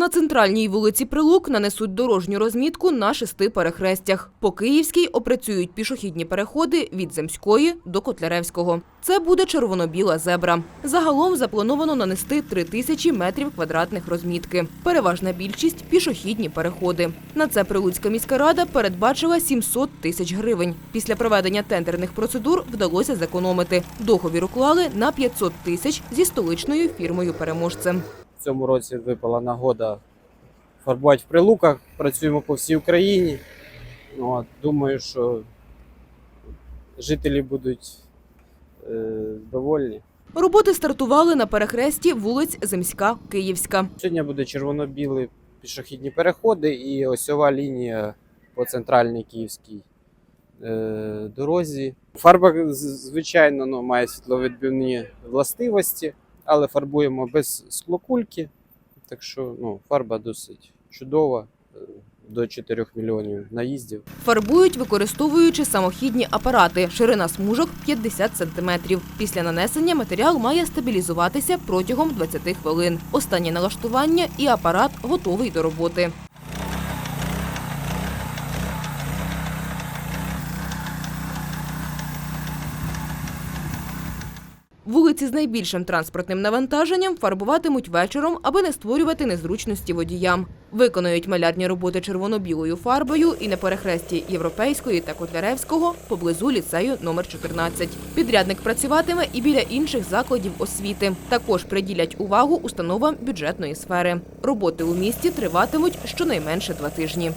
На центральній вулиці Прилук нанесуть дорожню розмітку на шести перехрестях. По Київській опрацюють пішохідні переходи від Земської до Котляревського. Це буде червоно-біла зебра. Загалом заплановано нанести 3 тисячі метрів квадратних розмітки. Переважна більшість пішохідні переходи. На це Прилуцька міська рада передбачила 700 тисяч гривень. Після проведення тендерних процедур вдалося зекономити. Договір уклали на 500 тисяч зі столичною фірмою переможцем. В цьому році випала нагода фарбувати в прилуках. Працюємо по всій Україні. От, думаю, що жителі будуть е, довольні. Роботи стартували на перехресті вулиць Земська, Київська. Сьогодні буде червоно-білі пішохідні переходи і осьова лінія по центральній київській е, дорозі. Фарба, звичайно, ну, має світловідбивні властивості, але фарбуємо без склокульки. Так що ну, фарба досить чудова, е, до 4 мільйонів наїздів. Фарбують, використовуючи самохідні апарати. Ширина смужок 50 сантиметрів. Після нанесення матеріал має стабілізуватися протягом 20 хвилин. Останнє налаштування і апарат готовий до роботи. Вулиці з найбільшим транспортним навантаженням фарбуватимуть вечором, аби не створювати незручності водіям. Виконують малярні роботи червоно-білою фарбою і на перехресті Європейської та Котляревського поблизу ліцею номер 14. Підрядник працюватиме і біля інших закладів освіти. Також приділять увагу установам бюджетної сфери. Роботи у місті триватимуть щонайменше два тижні.